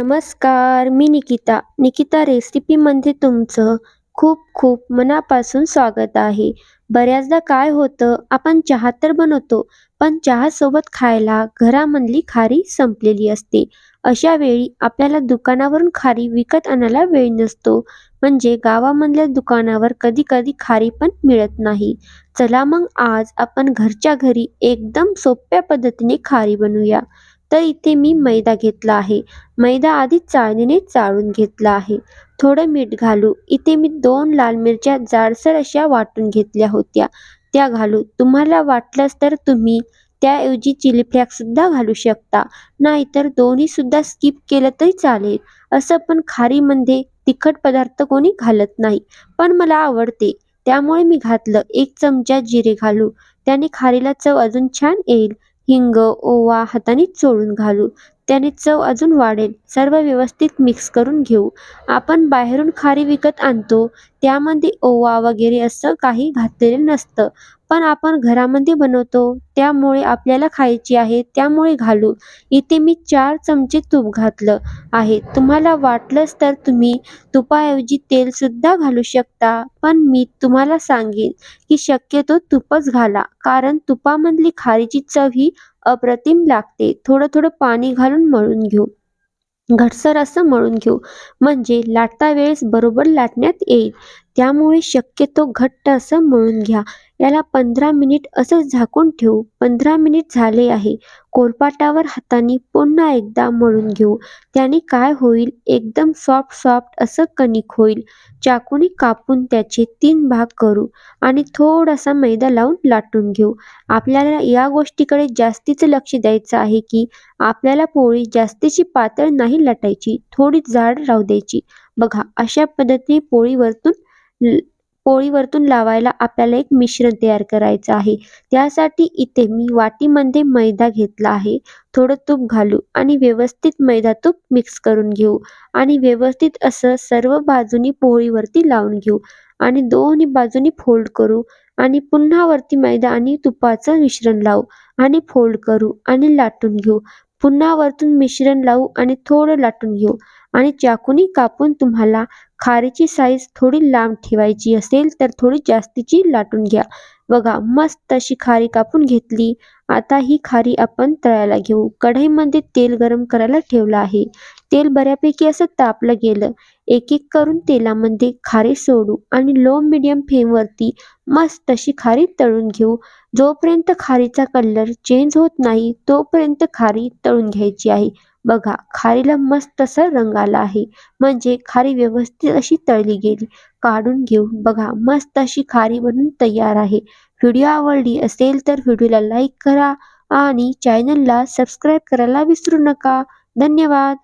नमस्कार मी निकिता. निकिता रेसिपीमध्ये तुमचं खूप खूप मनापासून स्वागत आहे. बऱ्याचदा काय होतं आपण चहा तर बनवतो पण चहासोबत खायला घरामधली खारी संपलेली असते. अशा वेळी आपल्याला दुकानावरून खारी विकत आणायला वेळ नसतो. म्हणजे गावामधल्या दुकानावर कधी कधी खारी पण मिळत नाही. चला मग आज आपण घरच्या घरी एकदम सोप्या पद्धतीने खारी बनवूया. तर इथे मी मैदा घेतला आहे. मैदा आधी चाळणीने चाळून घेतला आहे. थोडं मीठ घालू. इथे मी दोन लाल मिरच्या जाडसर अशा वाटून घेतल्या होत्या. त्या घालू. तुम्हाला वाटलंच तर तुम्ही. त्याऐवजी चिली फ्लॅक्ससुद्धा घालू शकता. नाहीतर दोन्हीसुद्धा स्किप केलं तरी चालेल. असं पण खारीमध्ये तिखट पदार्थ कोणी घालत नाही. पण मला आवडते. त्यामुळे मी घातलं. एक चमचा जिरे घालू. त्याने खारीला चव अजून छान येईल. हिंग ओवा हाताने चोळून घालू. त्याने चव अजून वाढेल. सर्व व्यवस्थित मिक्स करून घेऊ. आपण बाहेरून खारी विकत आणतो. त्यामध्ये ओवा वगैरे असं काही घातलेलं नसतं. पण आपण घरामध्ये बनवतो त्यामुळे आपल्याला खायची आहे त्यामुळे घालू. इथे मी चार चमचे तूप घातलं आहे. तुम्हाला वाटलंच तर तुम्ही तुपाऐवजी तेल सुद्धा घालू शकता पण मी तुम्हाला सांगेन की शक्यतो तूपच घाला कारण तुपामधली खारीची चव ही अप्रतिम लागते. थोडं थोडं पाणी घालून मळून घेऊ. घटसर असं मळून घेऊ. म्हणजे लाटता वेळेस बरोबर लाटण्यात येईल. त्यामुळे शक्यतो घट्ट असं मळून घ्या. याला पंधरा मिनिट असं झाकून ठेवू. पंधरा मिनिट झाले आहे. कोलपाटावर हाताने पुन्हा एकदा मळून घेऊ. त्याने काय होईल? एकदम सॉफ्ट सॉफ्ट असं कणिक होईल. चाकूने कापून त्याचे तीन भाग करू आणि थोडासा मैदा लावून लाटून घेऊ. आपल्याला या गोष्टीकडे जास्तीचं लक्ष द्यायचं आहे की आपल्याला पोळी जास्तीची पातळ नाही लाटायची. थोडी जाड राहू द्यायची. बघा अशा पद्धतीने पोळी वरतून पोळी वरतून लावायला आपल्याला एक मिश्रण तयार करायचं आहे. त्यासाठी इथे मी वाटीमध्ये मैदा घेतला आहे. थोडं तूप घालू आणि व्यवस्थित मैदा तूप मिक्स करून घेऊ आणि व्यवस्थित असं सर्व बाजूनी पोळीवरती लावून घेऊ आणि दोन्ही बाजूनी फोल्ड करू आणि पुन्हा वरती मैदा आणि तुपाचं मिश्रण लावू आणि फोल्ड करू आणि लाटून घेऊ. पुन्हा वरतून मिश्रण लावू आणि थोडं लाटून घेऊ. आणि चाकूनी कापून तुम्हाला खारीची साईज थोडी लांब ठेवायची असेल तर थोडी जास्तीची लाटून घ्या. बघा मस्त अशी खारी कापून घेतली. आता ही खारी आपण तळायला घेऊ. कढईमध्ये तेल गरम करायला ठेवलं आहे. तेल बऱ्यापैकी असं तापलं गेलं. एक एक करून तेलामध्ये खारी सोडू आणि लो मिडियम फ्लेमवरती मस्त अशी खारी तळून घेऊ. जोपर्यंत खारीचा कलर चेंज होत नाही तोपर्यंत खारी तळून घ्यायची आहे. बघा खारीला मस्त असा रंग आला आहे. म्हणजे खारी व्यवस्थित अशी तळली गेली. काढून घेऊ. बघा मस्त अशी खारी बनून तयार आहे. व्हिडिओ आवडली असेल तर व्हिडिओला लाईक करा आणि चॅनलला सबस्क्राईब करायला विसरू नका. धन्यवाद.